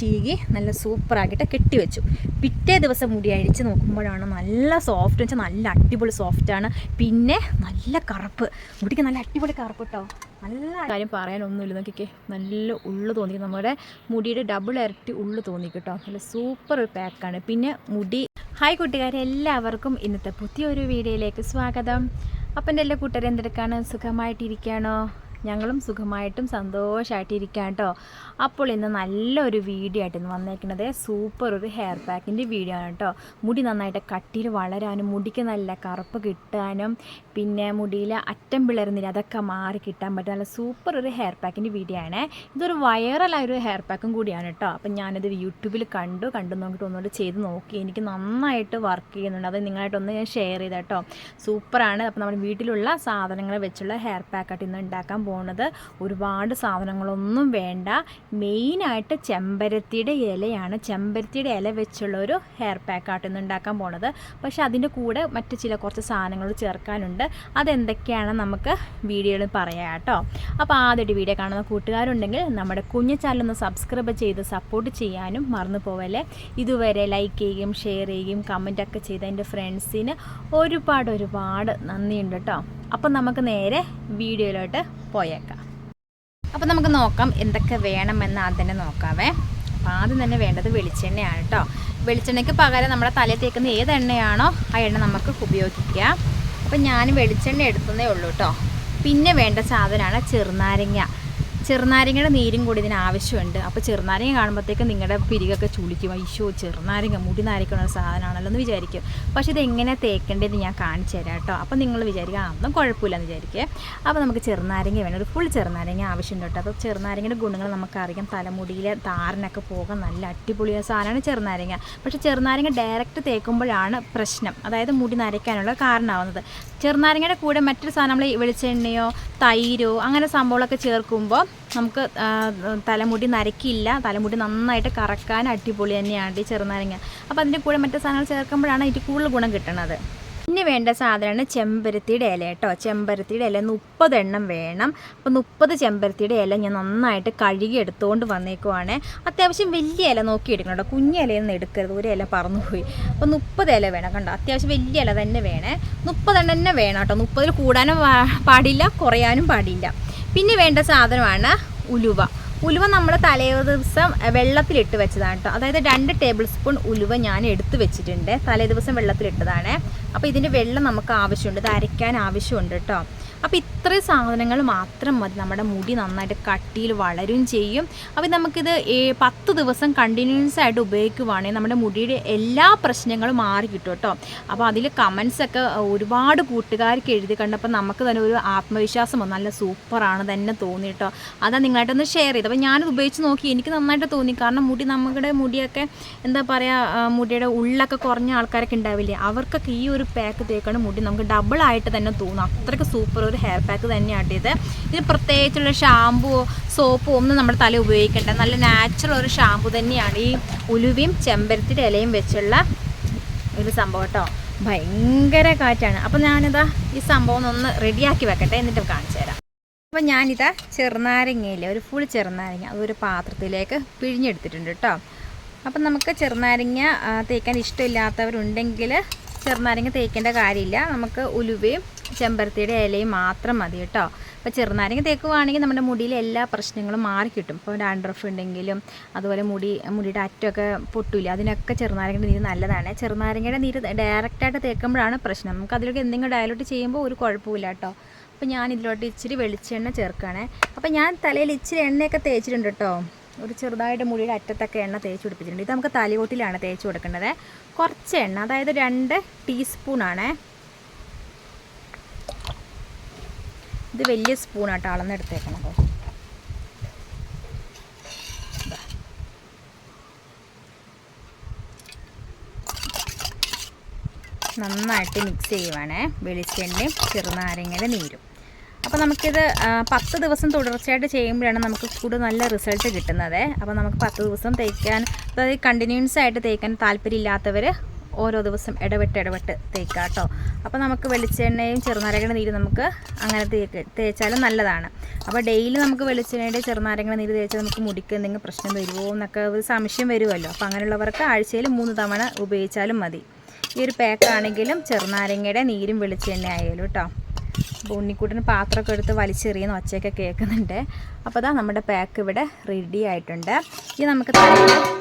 ചീകി നല്ല സൂപ്പറാക്കിയിട്ട് കെട്ടിവെച്ചു പിറ്റേ ദിവസം മുടി അഴിച്ച് നോക്കുമ്പോഴാണ് നല്ല സോഫ്റ്റ് വെച്ചാൽ നല്ല അടിപൊളി സോഫ്റ്റാണ് പിന്നെ നല്ല കറുപ്പ്. മുടിക്ക് നല്ല അടിപൊളി കറുപ്പ് കേട്ടോ നല്ല കാര്യം പറയാനൊന്നുമില്ല. നോക്കിക്കേ നല്ല ഉള്ളു തോന്നി നമ്മുടെ മുടിയുടെ ഡബിൾ ഇരട്ടി ഉള്ളു തോന്നി കേട്ടോ നല്ല സൂപ്പർ ഒരു പാക്കാണ് പിന്നെ മുടി ഹായ് കൂട്ടുകാരെ എല്ലാവർക്കും ഇന്നത്തെ പുതിയൊരു വീഡിയോയിലേക്ക് സ്വാഗതം. അപ്പം എന്റെ എല്ലാ കൂട്ടുകാരെ എന്തെടുക്കാണ്? സുഖമായിട്ടിരിക്കുകയാണോ ഞങ്ങളും സുഖമായിട്ടും സന്തോഷമായിട്ടിരിക്കാം കേട്ടോ അപ്പോൾ ഇന്ന് നല്ലൊരു വീഡിയോ ആയിട്ട് ഇന്ന് വന്നേക്കുന്നത് സൂപ്പർ ഒരു ഹെയർ പാക്കിന്റെ വീഡിയോ ആണ് കേട്ടോ മുടി നന്നായിട്ട് കട്ടിയിൽ വളരാനും മുടിക്ക് നല്ല കറുപ്പ് കിട്ടാനും പിന്നെ മുടിയിൽ അറ്റം പിളരുന്നില്ല അതൊക്കെ മാറി കിട്ടാൻ പറ്റും. നല്ല സൂപ്പർ ഒരു ഹെയർ പാക്കിന്റെ വീഡിയോ ആണ്. ഇതൊരു വൈറലായ ഒരു ഹെയർ പാക്കും കൂടിയാണ് കേട്ടോ അപ്പം ഞാനിത് യൂട്യൂബിൽ കണ്ടു കണ്ടു നോക്കിയിട്ട് ഒന്നുകൂടി ചെയ്ത് നോക്കി. എനിക്ക് നന്നായിട്ട് വർക്ക് ചെയ്യുന്നുണ്ട്. അത് നിങ്ങളായിട്ടൊന്ന് ഞാൻ ഷെയർ ചെയ്ത കേട്ടോ സൂപ്പറാണ് അപ്പോൾ നമ്മുടെ വീട്ടിലുള്ള സാധനങ്ങൾ വെച്ചുള്ള ഹെയർ പാക്കായിട്ട് ഇന്ന് ഉണ്ടാക്കാൻ പോകുന്നത് ഒരുപാട് സാധനങ്ങളൊന്നും വേണ്ട. മെയിനായിട്ട് ചെമ്പരത്തിയുടെ ഇലയാണ്. ചെമ്പരത്തിയുടെ ഇല വെച്ചുള്ള ഒരു ഹെയർ പാക്കായിട്ട് ഇന്ന് ഉണ്ടാക്കാൻ പോണത്. പക്ഷെ അതിന്റെ കൂടെ മറ്റ് ചില കുറച്ച് സാധനങ്ങൾ ചേർക്കാനുണ്ട്. അതെന്തൊക്കെയാണ് നമുക്ക് വീഡിയോയിൽ പറയാം കേട്ടോ. അപ്പോൾ ആദ്യമായിട്ട് വീഡിയോ കാണുന്ന കൂട്ടുകാരുണ്ടെങ്കിൽ നമ്മുടെ കുഞ്ഞു ചാനലൊന്ന് സബ്സ്ക്രൈബ് ചെയ്ത് സപ്പോർട്ട് ചെയ്യാനും മറന്നു പോവല്ലേ. ഇതുവരെ ലൈക്ക് ചെയ്യുകയും ഷെയർ ചെയ്യുകയും കമന്റൊക്കെ ചെയ്ത എന്റെ ഫ്രണ്ട്സിന് ഒരുപാട് ഒരുപാട് നന്ദിയുണ്ട് കേട്ടോ. അപ്പം നമുക്ക് നേരെ വീഡിയോയിലോട്ട് പോയേക്കാം. അപ്പം നമുക്ക് നോക്കാം എന്തൊക്കെ വേണമെന്ന് ആദ്യം തന്നെ നോക്കാവേ. അപ്പോൾ ആദ്യം തന്നെ വേണ്ടത് വെളിച്ചെണ്ണയാണ് കേട്ടോ. വെളിച്ചെണ്ണയ്ക്ക് പകരം നമ്മുടെ തലയിൽ തേക്കുന്ന ഏത് എണ്ണയാണോ ആ എണ്ണ നമുക്ക് ഉപയോഗിക്കാം. അപ്പം ഞാൻ വെളിച്ചെണ്ണ എടുത്തതേ ഉള്ളൂ കേട്ടോ. പിന്നെ വേണ്ട സാധനമാണ് ചെറുനാരങ്ങ. ചെറുനാരങ്ങയുടെ നീരും കൂടി ഇതിന് ആവശ്യമുണ്ട്. അപ്പോൾ ചെറുനാരങ്ങ കാണുമ്പോഴത്തേക്ക് നിങ്ങളുടെ പിരികൊക്കെ ചുളിക്കും. അയ്യോ ചെറുനാരങ്ങ മുടി നാരിക്കണ ഒരു സാധനമാണല്ലോ എന്ന് വിചാരിക്കും. പക്ഷേ ഇത് എങ്ങനെ തേക്കേണ്ടതെന്ന് ഞാൻ കാണിച്ചു തരാം കേട്ടോ. അപ്പോൾ നിങ്ങൾ വിചാരിക്കുക ഒന്നും കുഴപ്പമില്ലെന്ന് വിചാരിക്കുക അപ്പോൾ നമുക്ക് ചെറുനാരങ്ങ വേണം. ഒരു ഫുൾ ചെറുനാരങ്ങ ആവശ്യമുണ്ട് കേട്ടോ. അപ്പോൾ ചെറുനാരങ്ങയുടെ ഗുണങ്ങൾ നമുക്കറിയാം. തലമുടിയിലെ താരനൊക്കെ പോകാൻ നല്ല അടിപൊളിയ സാധനമാണ് ചെറുനാരങ്ങ. പക്ഷേ ചെറുനാരങ്ങ ഡയറക്റ്റ് തേക്കുമ്പോഴാണ് പ്രശ്നം. അതായത് മുടി നരയ്ക്കാനുള്ള കാരണമാവുന്നത്. ചെറുനാരങ്ങയുടെ കൂടെ മറ്റൊരു സാധനം നമ്മൾ വെളിച്ചെണ്ണയോ തൈരോ അങ്ങനെ സംഭവങ്ങളൊക്കെ ചേർക്കുമ്പോൾ നമുക്ക് തലമുടി നരക്കില്ല തലമുടി നന്നായിട്ട് കറക്കാൻ അടിപൊളി തന്നെയാണ് ഈ ചെറുനാരങ്ങ. അപ്പോൾ അതിന്റെ കൂടെ മറ്റു സാധനങ്ങൾ ചേർക്കുമ്പോഴാണ് അതിന്റെ കൂടുതൽ ഗുണം കിട്ടുന്നത് പിന്നെ വേണ്ട സാധനമാണ് ചെമ്പരത്തിയുടെ ഇല കേട്ടോ. ചെമ്പരത്തിയുടെ ഇല മുപ്പത് എണ്ണം വേണം. അപ്പോൾ മുപ്പത് ചെമ്പരത്തിയുടെ ഇല ഞാൻ നന്നായിട്ട് കഴുകി എടുത്തുകൊണ്ട് വന്നേക്കുവാണ്. അത്യാവശ്യം വലിയ ഇല നോക്കി എടുക്കണം കേട്ടോ. കുഞ്ഞ ഇലയൊന്നും എടുക്കരുത്. ഒരു ഇല പറന്നുപോയി. അപ്പോൾ മുപ്പത് ഇല വേണം കണ്ടോ. അത്യാവശ്യം വലിയ ഇല തന്നെ വേണേ. മുപ്പതെണ്ണം തന്നെ വേണം കേട്ടോ. മുപ്പതിൽ കൂടാനും പാടില്ല. കുറയാനും പാടില്ല. പിന്നെ വേണ്ട സാധനമാണ് ഉലുവ. ഉലുവ നമ്മൾ തലേ ദിവസം വെള്ളത്തിലിട്ട് വെച്ചതാണ് കേട്ടോ അതായത് രണ്ട് ടേബിൾ സ്പൂൺ ഉലുവ ഞാൻ എടുത്ത് വെച്ചിട്ടുണ്ട്. തലേ ദിവസം വെള്ളത്തിലിട്ടതാണ്. അപ്പോൾ ഇതിന്റെ വെള്ളം നമുക്ക് ആവശ്യമുണ്ട്. ഇത് അരയ്ക്കാൻ ആവശ്യമുണ്ട് കേട്ടോ അപ്പോൾ ഇത്രയും സാധനങ്ങൾ മാത്രം മതി. നമ്മുടെ മുടി നന്നായിട്ട് കട്ടിയിൽ വളരും ചെയ്യും. അപ്പോൾ നമുക്കിത് പത്ത് ദിവസം കണ്ടിന്യൂസ് ആയിട്ട് ഉപയോഗിക്കുവാണെങ്കിൽ നമ്മുടെ മുടിയുടെ എല്ലാ പ്രശ്നങ്ങളും മാറി കിട്ടും കേട്ടോ. അപ്പോൾ അതിൽ കമൻസൊക്കെ ഒരുപാട് കൂട്ടുകാർക്ക് എഴുതി കണ്ടപ്പോൾ നമുക്ക് തന്നെ ഒരു ആത്മവിശ്വാസം നല്ല സൂപ്പറാണ് തന്നെ തോന്നി കേട്ടോ. അതാ നിങ്ങളായിട്ടൊന്ന് ഷെയർ ചെയ്ത്. അപ്പോൾ ഞാനത് ഉപയോഗിച്ച് നോക്കി. എനിക്ക് നന്നായിട്ട് തോന്നി. കാരണം മുടി നമ്മുടെ മുടിയൊക്കെ എന്താ പറയുക മുടിയുടെ ഉള്ളൊക്കെ കുറഞ്ഞ ആൾക്കാരൊക്കെ ഉണ്ടാവില്ലേ? അവർക്കൊക്കെ ഈ ഒരു പാക്ക് തേക്കാണ് മുടി. നമുക്ക് ഡബിൾ ആയിട്ട് തന്നെ തോന്നും. അത്രയ്ക്ക് സൂപ്പർ ഒരു ഹെയർ പാക്ക് തന്നെയാണ് ഇത്. ഇത് പ്രത്യേകിച്ചുള്ള ഷാമ്പുവോ സോപ്പോ ഒന്നും നമ്മുടെ തല ഉപയോഗിക്കേണ്ട. നല്ല നാച്ചുറൽ ഒരു ഷാമ്പു തന്നെയാണ് ഈ ഉലുവയും ചെമ്പരത്തിന്റെ ഇലയും വെച്ചുള്ള ഒരു സംഭവം കേട്ടോ. ഭയങ്കര കാറ്റാണ്. അപ്പം ഞാനിതാ ഈ സംഭവം ഒന്ന് റെഡിയാക്കി വെക്കട്ടെ എന്നിട്ട് കാണിച്ചു തരാം. അപ്പോൾ ഞാനിതാ ചെറുനാരങ്ങയില്ലേ ഒരു ഫുൾ ചെറുനാരങ്ങ അതൊരു പാത്രത്തിലേക്ക് പിഴിഞ്ഞെടുത്തിട്ടുണ്ട് കേട്ടോ. അപ്പം നമുക്ക് ചെറുനാരങ്ങ തേക്കാൻ ഇഷ്ടമില്ലാത്തവരുണ്ടെങ്കിൽ ചെറുനാരങ്ങ തേക്കേണ്ട കാര്യമില്ല. നമുക്ക് ഉലുവയും ചെമ്പരത്തിയുടെ ഇലയും മാത്രം മതി കേട്ടോ. അപ്പോൾ ചെറുനാരങ്ങ തേക്കുവാണെങ്കിൽ നമ്മുടെ മുടിയിലെ എല്ലാ പ്രശ്നങ്ങളും മാറി കിട്ടും. ഇപ്പോൾ ഡാൻഡ്രഫ് ഉണ്ടെങ്കിലും അതുപോലെ മുടി മുടിയുടെ അറ്റമൊക്കെ പൊട്ടില്ല അതിനൊക്കെ ചെറുനാരങ്ങയുടെ നീര് നല്ലതാണ്. ചെറുനാരങ്ങയുടെ നീര് ഡയറക്റ്റായിട്ട് തേക്കുമ്പോഴാണ് പ്രശ്നം. നമുക്ക് അതിലൊക്കെ എന്തെങ്കിലും ഡയലോട്ട് ചെയ്യുമ്പോൾ ഒരു കുഴപ്പമില്ല കേട്ടോ. അപ്പോൾ ഞാൻ ഇതിലോട്ട് ഇച്ചിരി വെളിച്ചെണ്ണ ചേർക്കുകയാണേ. അപ്പോൾ ഞാൻ തലയിൽ ഇച്ചിരി എണ്ണയൊക്കെ തേച്ചിട്ടുണ്ട് കേട്ടോ. ഒരു ചെറുതായിട്ട് മുടിയുടെ അറ്റത്തൊക്കെ എണ്ണ തേച്ച് പിടിപ്പിച്ചിട്ടുണ്ട്. ഇത് നമുക്ക് തലയോട്ടിലാണ് തേച്ച് കൊടുക്കേണ്ടത്. കുറച്ച് എണ്ണ അതായത് രണ്ട് ടീസ്പൂണാണേ ഇത് വലിയ സ്പൂണാട്ടോ അളന്നെടുത്തേക്കണം നന്നായിട്ട് മിക്സ് ചെയ്യുവാണേ. വെളിച്ചെണ്ണയും ചെറുനാരങ്ങയുടെ നീരും. അപ്പോൾ നമുക്കിത് പത്ത് ദിവസം തുടർച്ചയായിട്ട് ചെയ്യുമ്പോഴാണ് നമുക്ക് കൂടുതൽ നല്ല റിസൾട്ട് കിട്ടുന്നത്. അപ്പോൾ നമുക്ക് പത്ത് ദിവസം തേക്കാൻ അതായത് കണ്ടിന്യൂസ് ആയിട്ട് തേക്കാൻ താല്പര്യമില്ലാത്തവർ ഓരോ ദിവസം ഇടവിട്ട് ഇടവിട്ട് തേക്കാം കേട്ടോ അപ്പോൾ നമുക്ക് വെളിച്ചെണ്ണയും ചെറുനാരങ്ങയുടെ നീര് നമുക്ക് അങ്ങനെ തേച്ചാലും നല്ലതാണ്. അപ്പോൾ ഡെയിലി നമുക്ക് വെളിച്ചെണ്ണയുടെ ചെറുനാരങ്ങയുടെ നീര് തേച്ചാൽ നമുക്ക് മുടിക്ക് എന്തെങ്കിലും പ്രശ്നം വരുമോ എന്നൊക്കെ ഒരു സംശയം വരുമല്ലോ അപ്പോൾ അങ്ങനെയുള്ളവർക്ക് ആഴ്ചയിൽ മൂന്ന് തവണ ഉപയോഗിച്ചാലും മതി. ഈ ഒരു പാക്കാണെങ്കിലും ചെറുനാരങ്ങയുടെ നീരും വെളിച്ചെണ്ണ ആയാലും കേട്ടോ അപ്പോൾ ഉണ്ണിക്കൂട്ടിന് പാത്രമൊക്കെ എടുത്ത് വലിച്ചെറിയുന്ന ഒച്ചയൊക്കെ കേൾക്കുന്നുണ്ട്. അപ്പോൾ അതാ നമ്മുടെ പാക്ക് ഇവിടെ റെഡി ആയിട്ടുണ്ട്. ഇത് നമുക്ക് തലയിൽ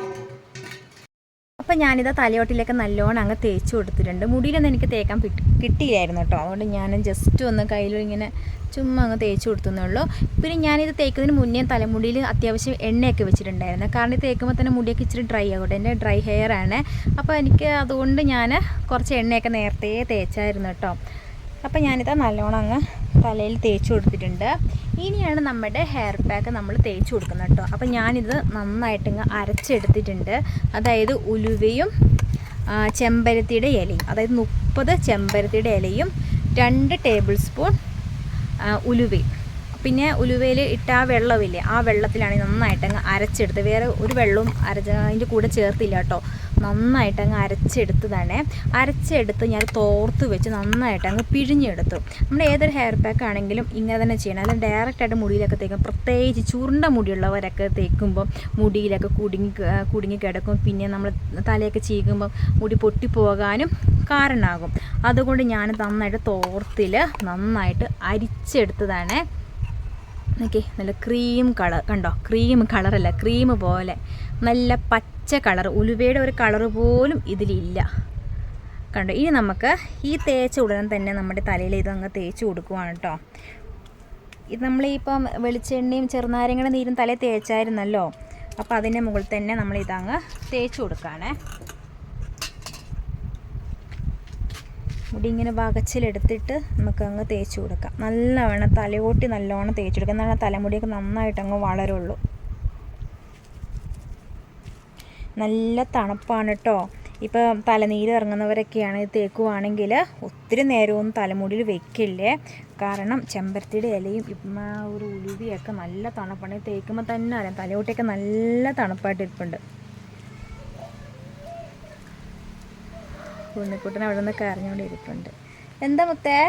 അപ്പം ഞാനിത് തലയോട്ടിലേക്ക് നല്ലോണം അങ്ങ് തേച്ച് കൊടുത്തിട്ടുണ്ട്. മുടിയിലൊന്നും എനിക്ക് തേക്കാൻ കിട്ടിയില്ലായിരുന്നു കേട്ടോ. അതുകൊണ്ട് ഞാൻ ജസ്റ്റ് ഒന്ന് കയ്യിൽ ഇങ്ങനെ ചുമ്മാ അങ്ങ് തേച്ച് കൊടുത്തേ ഉള്ളൂ. പിന്നെ ഞാനിത് തേക്കുന്നതിന് മുന്നേ തലമുടിയിൽ അത്യാവശ്യം എണ്ണയൊക്കെ വെച്ചിട്ടുണ്ടായിരുന്നു. കാരണം ഇത് തേക്കുമ്പോൾ തന്നെ മുടിയൊക്കെ ഇച്ചിരി ഡ്രൈ ആകട്ടെ എന്റെ ഡ്രൈ ഹെയർ ആണ്. അപ്പോൾ എനിക്ക് അതുകൊണ്ട് ഞാൻ കുറച്ച് എണ്ണയൊക്കെ നേരത്തെ തേച്ചായിരുന്നു കേട്ടോ. അപ്പോൾ ഞാനിത് നല്ലോണം അങ്ങ് തലയിൽ തേച്ച് കൊടുത്തിട്ടുണ്ട്. ഇനിയാണ് നമ്മുടെ ഹെയർ പാക്ക് നമ്മൾ തേച്ച് കൊടുക്കുന്നത് കേട്ടോ. അപ്പോൾ ഞാനിത് നന്നായിട്ട് ഇങ്ങ് അരച്ചെടുത്തിട്ടുണ്ട്. അതായത് ഉലുവയും ചെമ്പരത്തിയുടെ ഇലയും അതായത് മുപ്പത് ചെമ്പരത്തിയുടെ ഇലയും രണ്ട് ടേബിൾ സ്പൂൺ ഉലുവയും. പിന്നെ ഉലുവയിൽ ഇട്ട ആ വെള്ളമില്ലേ ആ വെള്ളത്തിലാണ് നന്നായിട്ടങ്ങ് അരച്ചെടുത്ത് വേറെ ഒരു വെള്ളവും അരച്ച അതിന്റെ കൂടെ ചേർത്തില്ല കേട്ടോ. നന്നായിട്ട് അങ്ങ് അരച്ചെടുത്തതാണ്. അരച്ചെടുത്ത് ഞാൻ തോർത്ത് വെച്ച് നന്നായിട്ട് അങ്ങ് പിഴിഞ്ഞെടുത്തു. നമ്മുടെ ഏതൊരു ഹെയർ പാക്ക് ആണെങ്കിലും ഇങ്ങനെ തന്നെ ചെയ്യണം. അല്ലെങ്കിൽ ഡയറക്റ്റായിട്ട് മുടിയിലൊക്കെ തേക്കും. പ്രത്യേകിച്ച് ചുരുണ്ട മുടിയുള്ളവരൊക്കെ തേക്കുമ്പോൾ മുടിയിലൊക്കെ കുടുങ്ങി കുടുങ്ങി കിടക്കും. പിന്നെ നമ്മൾ തലയൊക്കെ ചീകുമ്പോൾ മുടി പൊട്ടിപ്പോകാനും കാരണമാകും. അതുകൊണ്ട് ഞാൻ നന്നായിട്ട് തോർത്തിൽ നന്നായിട്ട് അരിച്ചെടുത്തതാണ്. നോക്കി നല്ല ക്രീം കളർ കണ്ടോ? ക്രീം കളറല്ല ക്രീം പോലെ. നല്ല പച്ച കളർ ഉലുവയുടെ ഒരു കളർ പോലും ഇതിലില്ല. കണ്ടോ? ഇനി നമുക്ക് ഈ തേച്ച ഉടനെ തന്നെ നമ്മുടെ തലയിൽ ഇത് അങ്ങ് തേച്ച് കൊടുക്കുവാണ് കേട്ടോ. ഇത് നമ്മളിപ്പം വെളിച്ചെണ്ണയും ചെറുനാരങ്ങയുടെ നീരും തലയിൽ തേച്ചായിരുന്നല്ലോ. അപ്പോൾ അതിന്റെ മുകളിൽ തന്നെ നമ്മൾ ഇതങ്ങ് തേച്ച് കൊടുക്കുകയാണേ മുടി ഇങ്ങനെ വകച്ചിലെടുത്തിട്ട് നമുക്ക് അങ്ങ് തേച്ച് കൊടുക്കാം. നല്ലവണ്ണം തലയോട്ടി നല്ലവണ്ണം തേച്ച് കൊടുക്കാം. എന്നാൽ തലമുടിയൊക്കെ നന്നായിട്ട് അങ്ങ് വളരുള്ളൂ. നല്ല തണുപ്പാണ് കേട്ടോ ഇപ്പോൾ തലനീര് ഇറങ്ങുന്നവരൊക്കെയാണ് തേക്കുവാണെങ്കിൽ ഒത്തിരി നേരമൊന്നും തലമുടിയിൽ വെക്കില്ലേ? കാരണം ചെമ്പരത്തിയുടെ ഇലയും ഇപ്പം ഒരു ഉലുവിയൊക്കെ നല്ല തണുപ്പാണ്. തേക്കുമ്പോൾ തന്നെ അറിയാം തലയോട്ടിയൊക്കെ നല്ല തണുപ്പായിട്ട് ഇരിപ്പുണ്ട്. ഉണ്ണിക്കുട്ടൻ അവിടെ നിന്ന് കരഞ്ഞുകൊണ്ടിരിപ്പുണ്ട്. എന്താ മുത്തേ?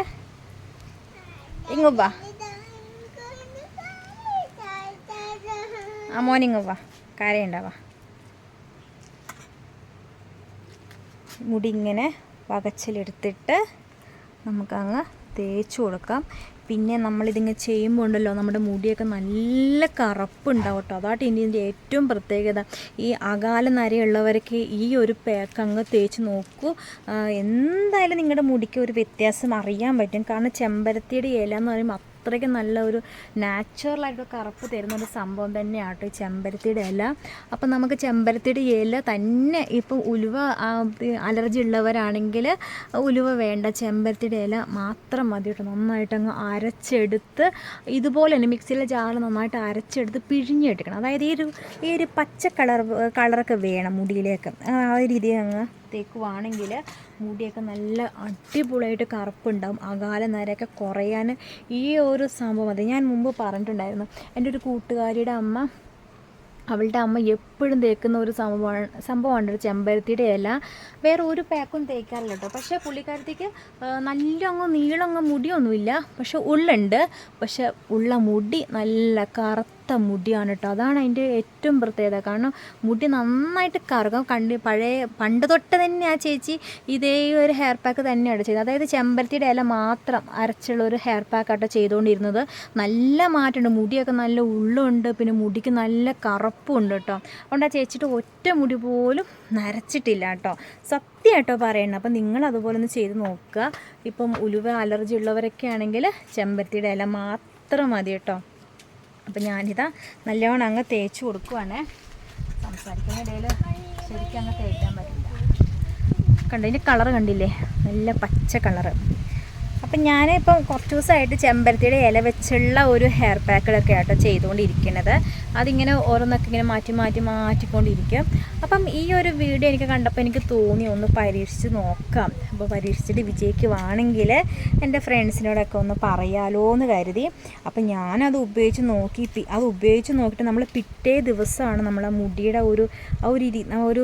ഇങ്ങുവാ ആ മോനിങ്ങുവാ കരയുണ്ടാവാ മുടി ഇങ്ങനെ വകച്ചിലെടുത്തിട്ട് നമുക്കങ്ങ് തേച്ച് കൊടുക്കാം. പിന്നെ നമ്മളിതിങ്ങനെ ചെയ്യുമ്പോൾ ഉണ്ടല്ലോ നമ്മുടെ മുടിയൊക്കെ നല്ല കറുപ്പുണ്ടാവും കേട്ടോ അതാട്ട് ഇതിന്റെ ഏറ്റവും പ്രത്യേകത. ഈ അകാല നരയുള്ളവർക്ക് ഈ ഒരു പാക്ക് അങ്ങ് തേച്ച് നോക്കൂ. എന്തായാലും നിങ്ങളുടെ മുടിക്ക് ഒരു വ്യത്യാസം അറിയാൻ പറ്റും. കാരണം ചെമ്പരത്തിയുടെ ഇല എന്ന് പറയുമ്പോൾ അത്രയ്ക്ക് നല്ല ഒരു നാച്ചുറലായിട്ട് കറുപ്പ് തരുന്ന ഒരു സംഭവം തന്നെയാണ് ഈ ചെമ്പരത്തിയുടെ ഇല. അപ്പം നമുക്ക് ചെമ്പരത്തിയുടെ ഇല തന്നെ ഇപ്പം ഉലുവ അലർജി ഉള്ളവരാണെങ്കിൽ ഉലുവ വേണ്ട ചെമ്പരത്തിയുടെ ഇല മാത്രം മതി കേട്ടോ. നന്നായിട്ടങ്ങ് അരച്ചെടുത്ത് ഇതുപോലെ തന്നെ മിക്സിയിലെ ജാറ് നന്നായിട്ട് അരച്ചെടുത്ത് പിഴിഞ്ഞെടുക്കണം. അതായത് ഈ ഒരു ഈ ഒരു പച്ച കളർ കളറൊക്കെ വേണം മുടിയിലേക്ക്. ആ ഒരു രീതിയിൽ അങ്ങ് തേക്കുവാണെങ്കിൽ മുടിയൊക്കെ നല്ല അടിപൊളിയായിട്ട് കറുപ്പുണ്ടാവും. അകാല നരയൊക്കെ കുറയാൻ ഈ ഒരു സംഭവം. അത് ഞാൻ മുമ്പ് പറഞ്ഞിട്ടുണ്ടായിരുന്നു. എന്റെ ഒരു കൂട്ടുകാരിയുടെ അമ്മ അവളുടെ അമ്മ എപ്പോഴും തേക്കുന്ന ഒരു സംഭവമാണ് സംഭവമാണ് ഒരു ചെമ്പരത്തിയുടെ ഇല. വേറെ ഒരു പാക്കും തേക്കാറില്ല കേട്ടോ. പക്ഷേ പുള്ളിക്കാരത്തേക്ക് നല്ല അങ്ങ് നീളങ്ങ് മുടിയൊന്നുമില്ല. പക്ഷെ ഉള്ളുണ്ട്. പക്ഷെ ഉള്ള മുടി നല്ല കറുത്ത മുടിയാണ് കേട്ടോ. അതാണ് അതിന്റെ ഏറ്റവും പ്രത്യേകത. കാരണം മുടി നന്നായിട്ട് കറുകം കണ്ട് പഴയ പണ്ട് തൊട്ട് തന്നെ ആ ചേച്ചി ഇതേ ഒരു ഹെയർ പാക്ക് തന്നെയാണ് ചെയ്തത്. അതായത് ചെമ്പരത്തിയുടെ ഇല മാത്രം അരച്ചുള്ള ഒരു ഹെയർ പാക്കാട്ടോ ചെയ്തുകൊണ്ടിരുന്നത്. നല്ല മാറ്റമുണ്ട്. മുടിയൊക്കെ നല്ല ഉള്ളുണ്ട്. പിന്നെ മുടിക്ക് നല്ല കറുപ്പുണ്ട് കേട്ടോ. അതുകൊണ്ട് ആ ചേച്ചിട്ട് ഒറ്റ മുടി പോലും നരച്ചിട്ടില്ല കേട്ടോ. സത്യമായിട്ടോ പറയണം. അപ്പം നിങ്ങൾ അതുപോലെ ഒന്ന് ചെയ്ത് നോക്കുക. ഇപ്പം ഉലുവ അലർജി ഉള്ളവരൊക്കെ ആണെങ്കിൽ ചെമ്പത്തിയുടെ ഇല മാത്രം മതി കേട്ടോ. അപ്പം ഞാനിതാ നല്ലോണം അങ്ങ് തേച്ച് കൊടുക്കുവാണേ. സംസാരിക്കുന്ന ഇടയിൽ ശരിക്കും അങ്ങ് തേക്കാൻ പറ്റില്ല. കണ്ടതിന്റെ കളർ കണ്ടില്ലേ? നല്ല പച്ച കളറ്. അപ്പം ഞാനിപ്പോൾ കുറച്ച് ദിവസമായിട്ട് ചെമ്പരത്തിയുടെ ഇല വെച്ചുള്ള ഒരു ഹെയർ പാക്കുകളൊക്കെ ആട്ടോ ചെയ്തുകൊണ്ടിരിക്കുന്നത്. അതിങ്ങനെ ഓരോന്നൊക്കെ ഇങ്ങനെ മാറ്റി മാറ്റി മാറ്റിക്കൊണ്ടിരിക്കും. അപ്പം ഈ ഒരു വീഡിയോ എനിക്ക് കണ്ടപ്പോൾ എനിക്ക് തോന്നി ഒന്ന് പരീക്ഷിച്ച് നോക്കാം. അപ്പോൾ പരീക്ഷിച്ചിട്ട് വിജയിക്കുവാണെങ്കിൽ എന്റെ ഫ്രണ്ട്സിനോടൊക്കെ ഒന്ന് പറയാലോ എന്ന് കരുതി. അപ്പം ഞാനത് ഉപയോഗിച്ച് നോക്കി അത് ഉപയോഗിച്ച് നോക്കിയിട്ട് നമ്മൾ പിറ്റേ ദിവസമാണ് നമ്മളെ മുടിയുടെ ഒരു ആ ഒരു ഇരി ഒരു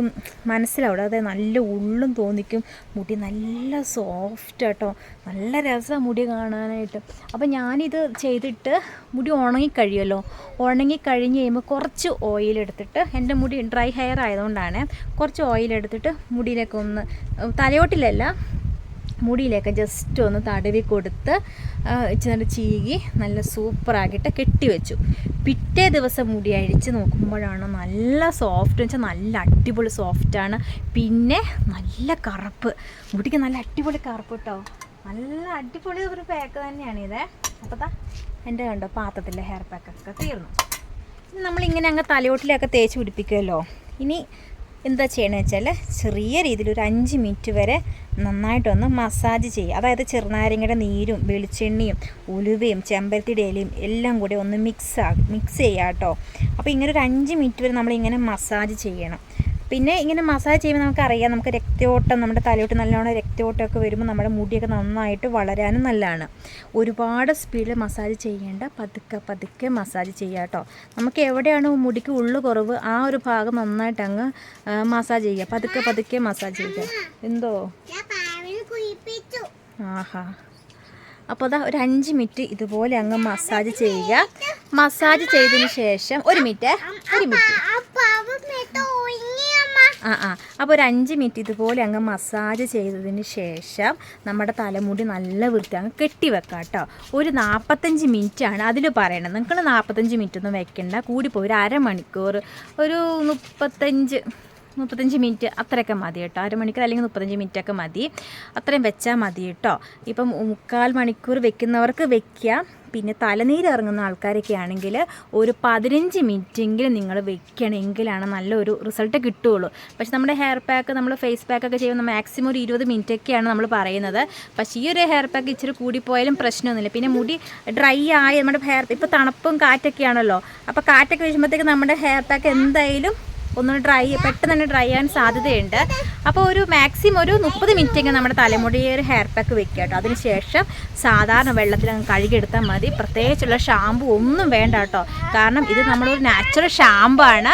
മനസ്സിലാവും അതായത് നല്ല ഉള്ളും തോന്നിക്കും മുടി നല്ല സോഫ്റ്റ് കേട്ടോ നല്ല രസമാണ് മുടി കാണാനായിട്ട്. അപ്പം ഞാനിത് ചെയ്തിട്ട് മുടി ഉണങ്ങിക്കഴിയുമല്ലോ. ഉണങ്ങിക്കഴിഞ്ഞ് കഴിയുമ്പോൾ കുറച്ച് ഓയിൽ എടുത്തിട്ട് എന്റെ മുടി ഡ്രൈ ഹെയർ ആയതുകൊണ്ടാണ് കുറച്ച് ഓയിൽ എടുത്തിട്ട് മുടിയിലൊക്കെ ഒന്ന് തലയോട്ടിലല്ല മുടിയിലേക്ക് ജസ്റ്റ് ഒന്ന് തടവി കൊടുത്ത് ഇച്ചിരി ചീകി നല്ല സൂപ്പറാക്കിയിട്ട് കെട്ടിവെച്ചു പിറ്റേ ദിവസം മുടി അഴിച്ച് നോക്കുമ്പോഴാണ് നല്ല സോഫ്റ്റ് വെച്ചാൽ നല്ല അടിപൊളി സോഫ്റ്റാണ് പിന്നെ നല്ല കറുപ്പ്. മുടിക്ക് നല്ല അടിപൊളി കറുപ്പ് കേട്ടോ നല്ല അടിപൊളി ഒരു പാക്ക് തന്നെയാണ് ഇത്. അപ്പോൾ എന്റെ കണ്ടോ പാത്രത്തിലെ ഹെയർ പാക്കൊക്കെ തീർന്നു. നമ്മളിങ്ങനെ അങ്ങ് തലയോട്ടിലൊക്കെ തേച്ച് പിടിപ്പിക്കുമല്ലോ. ഇനി എന്താ ചെയ്യണമെന്ന് വെച്ചാൽ ചെറിയ രീതിയിൽ ഒരു അഞ്ച് മിനിറ്റ് വരെ നന്നായിട്ടൊന്ന് മസാജ് ചെയ്യുക. അതായത് ചെറുനാരങ്ങയുടെ നീരും വെളിച്ചെണ്ണയും ഉലുവയും ചെമ്പരത്തിയുടെ ഇലയും എല്ലാം കൂടി ഒന്ന് മിക്സ് ആ മിക്സ് ചെയ്യുക കേട്ടോ അപ്പോൾ ഇങ്ങനെ ഒരു അഞ്ച് മിനിറ്റ് വരെ നമ്മളിങ്ങനെ മസാജ് ചെയ്യണം. പിന്നെ ഇങ്ങനെ മസാജ് ചെയ്യുമ്പോൾ നമുക്കറിയാം നമുക്ക് രക്തയോട്ടം നമ്മുടെ തലയോട്ട് നല്ലോണം രക്തയോട്ടമൊക്കെ വരുമ്പോൾ നമ്മുടെ മുടിയൊക്കെ നന്നായിട്ട് വളരാനും നല്ലതാണ് ഒരുപാട് സ്പീഡിൽ മസാജ് ചെയ്യേണ്ട പതുക്കെ പതുക്കെ മസാജ് ചെയ്യുക കേട്ടോ നമുക്ക് എവിടെയാണ് മുടിക്ക് ഉള്ളു കുറവ് ആ ഒരു ഭാഗം നന്നായിട്ട് അങ്ങ് മസാജ് ചെയ്യുക പതുക്കെ പതുക്കെ മസാജ് ചെയ്യുക എന്തോ ആഹാ അപ്പോൾ അതാ ഒരു അഞ്ച് മിനിറ്റ് ഇതുപോലെ അങ്ങ് മസാജ് ചെയ്യുക മസാജ് ചെയ്തതിന് ശേഷം ഒരു മിനിറ്റ് ഒരു മിനിറ്റ് ആ ആ. അപ്പോൾ ഒരു അഞ്ച് മിനിറ്റ് ഇതുപോലെ അങ്ങ് മസാജ് ചെയ്തതിന് ശേഷം നമ്മുടെ തലമുടി നല്ല വൃത്തി അങ്ങ് കെട്ടി വെക്കാം കേട്ടോ ഒരു നാൽപ്പത്തഞ്ച് മിനിറ്റാണ് അതിൽ പറയണത്. നിങ്ങൾ നാൽപ്പത്തഞ്ച് മിനിറ്റ് ഒന്നും വെക്കണ്ട കൂടിപ്പോയി ഒരു അരമണിക്കൂർ ഒരു മുപ്പത്തഞ്ച് മുപ്പത്തഞ്ച് മിനിറ്റ് അത്രയൊക്കെ മതി കേട്ടോ അരമണിക്കൂർ അല്ലെങ്കിൽ മുപ്പത്തഞ്ച് മിനിറ്റ് ഒക്കെ മതി. അത്രയും വെച്ചാൽ മതി കേട്ടോ ഇപ്പം മുക്കാൽ മണിക്കൂർ വെക്കുന്നവർക്ക് വെക്കാം. പിന്നെ തലനീര് ഇറങ്ങുന്ന ആൾക്കാരൊക്കെ ആണെങ്കിൽ ഒരു പതിനഞ്ച് മിനിറ്റെങ്കിലും നിങ്ങൾ വെക്കണമെങ്കിലാണ് നല്ലൊരു റിസൾട്ട് കിട്ടുകയുള്ളൂ. പക്ഷെ നമ്മുടെ ഹെയർ പാക്ക് നമ്മൾ ഫേസ് പാക്കൊക്കെ ചെയ്യുമ്പോൾ മാക്സിമം ഒരു ഇരുപത് മിനിറ്റൊക്കെയാണ് നമ്മൾ പറയുന്നത്. പക്ഷേ ഈ ഒരു ഹെയർ പാക്ക് ഇച്ചിരി കൂടിപ്പോയാലും പ്രശ്നമൊന്നുമില്ല. പിന്നെ മുടി ഡ്രൈ ആയി നമ്മുടെ ഹെയർ ഇപ്പോൾ തണുപ്പും കാറ്റൊക്കെയാണല്ലോ. അപ്പോൾ കാറ്റൊക്കെ വീഴുമ്പോഴത്തേക്ക് നമ്മുടെ ഹെയർ പാക്ക് എന്തായാലും ഒന്ന് ഡ്രൈ പെട്ടെന്ന് തന്നെ ഡ്രൈ ആകാൻ സാധ്യതയുണ്ട്. അപ്പോൾ ഒരു മാക്സിമം ഒരു മുപ്പത് മിനിറ്റെങ്കിൽ നമ്മുടെ തലമുടിയെ ഒരു ഹെയർ പാക്ക് വെക്കുക കേട്ടോ. അതിനുശേഷം സാധാരണ വെള്ളത്തിൽ അങ്ങ് കഴുകിയെടുത്താൽ മതി. പ്രത്യേകിച്ചുള്ള ഷാമ്പു ഒന്നും വേണ്ട കേട്ടോ. കാരണം ഇത് നമ്മളൊരു നാച്ചുറൽ ഷാമ്പാണ്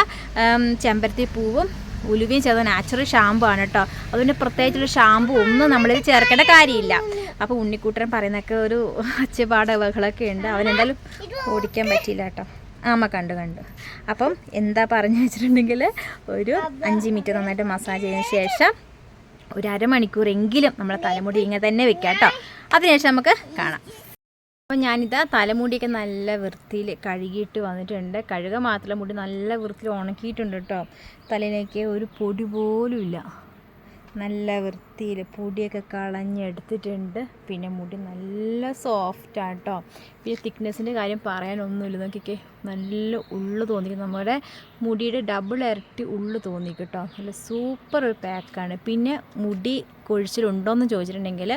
ചെമ്പരത്തി പൂവും ഉലുവയും ചേർന്ന നാച്ചുറൽ ഷാമ്പു ആണ് കേട്ടോ. അതുകൊണ്ട് പ്രത്യേകിച്ചുള്ള ഷാമ്പു ഒന്നും നമ്മളിത് ചേർക്കേണ്ട കാര്യമില്ല. അപ്പോൾ ഉണ്ണിക്കൂട്ടൻ പറയുന്നൊക്കെ ഒരു ഒച്ചപ്പാട് ബഹളമൊക്കെ ഉണ്ട്. അവനെന്തായാലും ഓടിക്കാൻ പറ്റിയില്ല കേട്ടോ. ആമ കണ്ടു കണ്ടു. അപ്പം എന്താ പറഞ്ഞു വെച്ചിട്ടുണ്ടെങ്കിൽ ഒരു അഞ്ച് മിനിറ്റ് നന്നായിട്ട് മസാജ് ചെയ്തതിന് ശേഷം ഒരു അരമണിക്കൂറെങ്കിലും നമ്മളെ തലമുടി ഇങ്ങനെ തന്നെ വെക്കാം കേട്ടോ അതിനുശേഷം നമുക്ക് കാണാം. അപ്പോൾ ഞാനിതാ തലമുടിയൊക്കെ നല്ല വൃത്തിയിൽ കഴുകിയിട്ട് വന്നിട്ടുണ്ട്. കഴുക മാത്രമല്ല മുടി നല്ല വൃത്തിയിൽ ഉണക്കിയിട്ടുണ്ട് കേട്ടോ തലയിലേക്ക് ഒരു പൊടി പോലും ഇല്ല. നല്ല വൃത്തിയിൽ പൊടിയൊക്കെ കളഞ്ഞെടുത്തിട്ടുണ്ട്. പിന്നെ മുടി നല്ല സോഫ്റ്റാണ് കേട്ടോ പിന്നെ തിക്നെസ്സിന്റെ കാര്യം പറയാനൊന്നുമില്ല. നോക്കിക്കേ നല്ല ഉള്ളു തോന്നിക്കും. നമ്മുടെ മുടിയുടെ ഡബിൾ ഇരട്ടി ഉള്ളു തോന്നിക്കും കേട്ടോ നല്ല സൂപ്പർ ഒരു പാക്കാണ് പിന്നെ മുടി കൊഴിച്ചിലുണ്ടോയെന്ന് ചോദിച്ചിട്ടുണ്ടെങ്കിൽ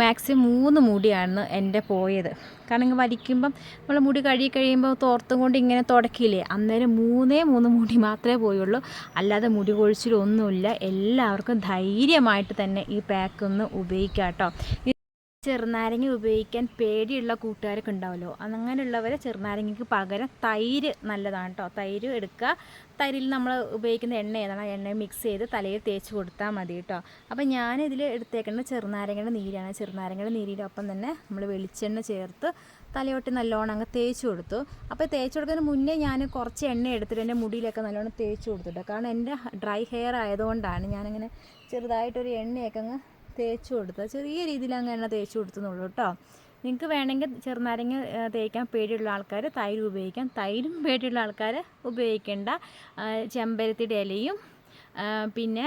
മാക്സിമം മൂന്ന് മുടിയാണ് എന്റെ പോയത്. കാരണം വലിക്കുമ്പം നമ്മൾ മുടി കഴുകി കഴിയുമ്പോൾ തോർത്തും കൊണ്ട് ഇങ്ങനെ തുടക്കില്ലേ അന്നേരം മൂന്നേ മൂന്ന് മുടി മാത്രമേ പോയുള്ളൂ. അല്ലാതെ മുടി കൊഴിച്ചിലൊന്നുമില്ല. എല്ലാവർക്കും ധൈര്യമായിട്ട് തന്നെ ഈ പാക്ക് ഒന്ന് ഉപയോഗിക്കാം കേട്ടോ ചെറുനാരങ്ങ ഉപയോഗിക്കാൻ പേടിയുള്ള കൂട്ടുകാരൊക്കെ ഉണ്ടാവുമല്ലോ അങ്ങനെയുള്ളവർ ചെറുനാരങ്ങയ്ക്ക് പകരം തൈര് നല്ലതാണ് കേട്ടോ തൈര് എടുക്കുക. തൈരിൽ നമ്മൾ ഉപയോഗിക്കുന്ന എണ്ണ ഏതാണ്? ആ എണ്ണ മിക്സ് ചെയ്ത് തലയിൽ തേച്ച് കൊടുത്താൽ മതി കേട്ടോ അപ്പോൾ ഞാനിതിൽ എടുത്തേക്കുന്നത് ചെറുനാരങ്ങയുടെ നീരാണ്. ചെറുനാരങ്ങയുടെ നീരിന്റെ ഒപ്പം തന്നെ നമ്മൾ വെളിച്ചെണ്ണ ചേർത്ത് തലയോട്ട് നല്ലോണം അങ്ങ് തേച്ച് കൊടുത്തു. അപ്പോൾ തേച്ച് കൊടുക്കുന്നതിന് മുന്നേ ഞാൻ കുറച്ച് എണ്ണ എടുത്തിട്ട് എന്റെ മുടിയിലൊക്കെ നല്ലോണം തേച്ച് കൊടുത്തിട്ട്. കാരണം എന്റെ ഡ്രൈ ഹെയർ ആയതുകൊണ്ടാണ് ഞാനിങ്ങനെ ചെറുതായിട്ടൊരു എണ്ണയൊക്കെ അങ്ങ് തേച്ച് കൊടുത്തത്. ചെറിയ രീതിയിൽ അങ്ങ് എണ്ണ തേച്ച് കൊടുത്തുന്നുള്ളൂ കേട്ടോ. നിങ്ങൾക്ക് വേണമെങ്കിൽ ചെറുനാരങ്ങ തേക്കാൻ പേടിയുള്ള ആൾക്കാർ തൈര് ഉപയോഗിക്കാം. തൈരും പേടിയുള്ള ആൾക്കാർ ഉപയോഗിക്കേണ്ട. ചെമ്പരത്തിയുടെ ഇലയും പിന്നെ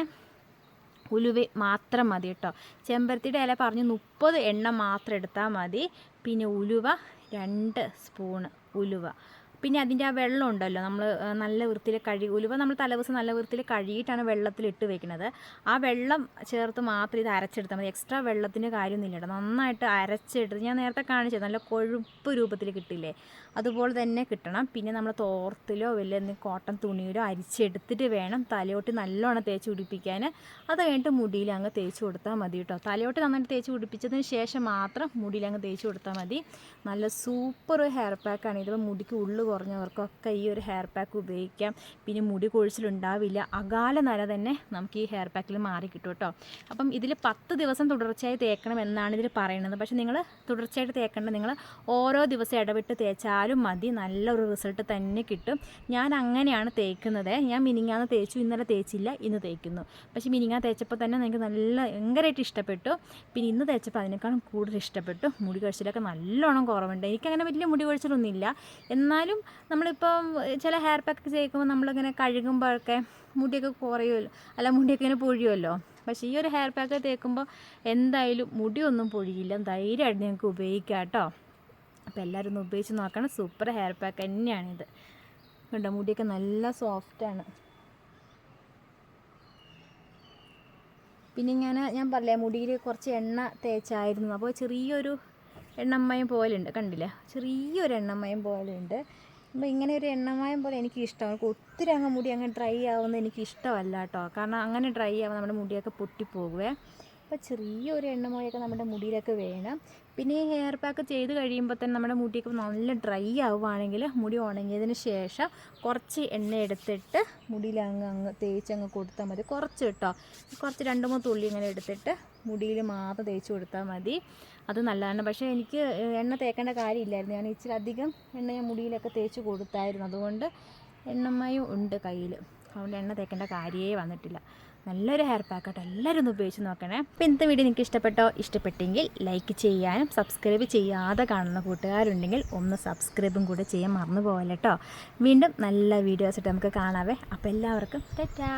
ഉലുവ മാത്രം മതി കേട്ടോ. ചെമ്പരത്തിയുടെ ഇല പറഞ്ഞ് മുപ്പത് എണ്ണ മാത്രം എടുത്താൽ മതി. പിന്നെ ഉലുവ രണ്ട് സ്പൂണ് ഉലുവ. പിന്നെ അതിന്റെ ആ വെള്ളം ഉണ്ടല്ലോ നമ്മൾ നല്ല വൃത്തിയിൽ കഴുകി ഉലുവ നമ്മൾ തലേദിവസം നല്ല വൃത്തിയിൽ കഴുകിയിട്ടാണ് വെള്ളത്തിൽ ഇട്ട് വെക്കുന്നത്. ആ വെള്ളം ചേർത്ത് മാത്രം ഇത് അരച്ചെടുത്താൽ മതി. എക്സ്ട്രാ വെള്ളത്തിന്റെ കാര്യമൊന്നുമില്ല കേട്ടോ. നന്നായിട്ട് അരച്ചെടുത്ത് ഞാൻ നേരത്തെ കാണിച്ചത് നല്ല കൊഴുപ്പ് രൂപത്തിൽ കിട്ടില്ലേ? അതുപോലെ തന്നെ കിട്ടണം. പിന്നെ നമ്മൾ തോർത്തിലോ വലിയ കോട്ടൺ തുണിയിലോ അരിച്ചെടുത്തിട്ട് വേണം തലയോട്ട് നല്ലോണം തേച്ച് പിടിപ്പിക്കാൻ. അത് കഴിഞ്ഞിട്ട് മുടിയിൽ അങ്ങ് തേച്ച് കൊടുത്താൽ മതി കേട്ടോ. തലയോട്ട് നന്നായിട്ട് തേച്ച് പിടിപ്പിച്ചതിന് ശേഷം മാത്രം മുടിയിൽ അങ്ങ് തേച്ച് കൊടുത്താൽ മതി. നല്ല സൂപ്പർ ഹെയർ പാക്കാണ്. ഇതിപ്പോൾ മുടിക്ക് ഉള്ളു കുറഞ്ഞവർക്കൊക്കെ ഈ ഒരു ഹെയർ പാക്ക് ഉപയോഗിക്കാം. പിന്നെ മുടി കൊഴിച്ചിലുണ്ടാവില്ല. അകാല നര തന്നെ നമുക്ക് ഈ ഹെയർ പാക്കിൽ മാറി കിട്ടും കേട്ടോ. അപ്പം ഇതിൽ പത്ത് ദിവസം തുടർച്ചയായി തേക്കണം എന്നാണ് ഇതിൽ പറയുന്നത്. പക്ഷേ നിങ്ങൾ തുടർച്ചയായിട്ട് തേക്കേണ്ട നിങ്ങൾ ഓരോ ദിവസം ഇടവിട്ട് തേച്ചാലും മതി. നല്ലൊരു റിസൾട്ട് തന്നെ കിട്ടും. ഞാൻ അങ്ങനെയാണ് തേക്കുന്നത്. ഞാൻ മിനിങ്ങാന്ന് തേച്ചു ഇന്നലെ തേച്ചില്ല ഇന്ന് തേക്കുന്നു. പക്ഷേ മിനിങ്ങാ തേച്ചപ്പോൾ തന്നെ എനിക്ക് നല്ല ഭയങ്കരമായിട്ട് ഇഷ്ടപ്പെട്ടു. പിന്നെ ഇന്ന് തേച്ചപ്പോൾ അതിനേക്കാളും കൂടുതൽ ഇഷ്ടപ്പെട്ടു. മുടി കഴിച്ചിലൊക്കെ നല്ലോണം കുറവുണ്ട്. എനിക്കങ്ങനെ വലിയ മുടി കഴിച്ചിലൊന്നുമില്ല. എന്നാലും നമ്മളിപ്പം ചില ഹെയർ പാക്ക് ചെയ്യുമ്പോൾ നമ്മളിങ്ങനെ കഴുകുമ്പോഴൊക്കെ മുടിയൊക്കെ കുറയുമല്ലോ? അല്ല മുടിയൊക്കെ ഇങ്ങനെ പൊഴിയുമല്ലോ? പക്ഷേ ഈ ഒരു ഹെയർ പാക്ക് തേക്കുമ്പോൾ എന്തായാലും മുടിയൊന്നും പൊഴിയില്ല. ധൈര്യമായിട്ട് നിങ്ങൾക്ക് ഉപയോഗിക്കാം കേട്ടോ. അപ്പോൾ എല്ലാവരും ഒന്ന് ഉപയോഗിച്ച് നോക്കണം. സൂപ്പർ ഹെയർ പാക്ക് തന്നെയാണിത്. കണ്ടോ മുടിയൊക്കെ നല്ല സോഫ്റ്റാണ് പിന്നെ ഞാൻ ഞാൻ പറഞ്ഞില്ലേ മുടിയിൽ കുറച്ച് എണ്ണ തേച്ചായിരുന്നു. അപ്പോൾ ചെറിയൊരു എണ്ണമ്മയും പോലെ ഉണ്ട് കണ്ടില്ലേ? ചെറിയൊരു എണ്ണമ്മയും പോലെ ഉണ്ട് അപ്പോൾ ഇങ്ങനെ ഒരു എണ്ണമയം പോലെ എനിക്ക് ഇഷ്ടമാണ് ഒത്തിരി അങ്ങ് മുടി അങ്ങ് ഡ്രൈ ആവുന്നത് എനിക്ക് ഇഷ്ടമല്ല കേട്ടോ. കാരണം അങ്ങനെ ഡ്രൈ ആവുമ്പോൾ നമ്മുടെ മുടിയൊക്കെ പൊട്ടിപ്പോകുവേ. അപ്പോൾ ചെറിയൊരു എണ്ണമൊഴിയൊക്കെ നമ്മുടെ മുടിയിലൊക്കെ വേണം. പിന്നെ ഈ ഹെയർ പാക്ക് ചെയ്ത് കഴിയുമ്പോൾ തന്നെ നമ്മുടെ മുടിയൊക്കെ നല്ല ഡ്രൈ ആവുകയാണെങ്കിൽ മുടി ഉണങ്ങിയതിന് ശേഷം കുറച്ച് എണ്ണ എടുത്തിട്ട് മുടിയിൽ അങ്ങ് അങ്ങ് തേച്ച് അങ്ങ് കൊടുത്താൽ മതി. കുറച്ച് കേട്ടോ. കുറച്ച് രണ്ട് മൂന്ന് തുള്ളി ഇങ്ങനെ എടുത്തിട്ട് മുടിയിൽ മാത്രം തേച്ച് കൊടുത്താൽ മതി. അത് നല്ലതാണ്. പക്ഷേ എനിക്ക് എണ്ണ തേക്കേണ്ട കാര്യമില്ലായിരുന്നു. ഞാൻ ഇച്ചിരി അധികം എണ്ണ ഞാൻ മുടിയിലൊക്കെ തേച്ച് കൊടുത്തായിരുന്നു. അതുകൊണ്ട് എണ്ണമയം ഉണ്ട് കയ്യിൽ അതുകൊണ്ട് എണ്ണ തേക്കേണ്ട കാര്യമേ വന്നിട്ടില്ല. നല്ലൊരു ഹെയർ പാക്ക് ആട്ടോ. എല്ലാവരും ഒന്ന് ഉപയോഗിച്ച് നോക്കണേ. അപ്പോൾ ഇന്നത്തെ വീഡിയോ നിങ്ങൾക്ക് ഇഷ്ടപ്പെട്ടോ? ഇഷ്ടപ്പെട്ടെങ്കിൽ ലൈക്ക് ചെയ്യാനും സബ്സ്ക്രൈബ് ചെയ്യാതെ കാണുന്ന കൂട്ടുകാരുണ്ടെങ്കിൽ ഒന്ന് സബ്സ്ക്രൈബും കൂടെ ചെയ്യാൻ മറന്നു പോകല്ലോ കേട്ടോ വീണ്ടും നല്ല വീഡിയോസ് ഇട്ട് നമുക്ക് കാണാവേ. അപ്പോൾ എല്ലാവർക്കും ടാറ്റാ!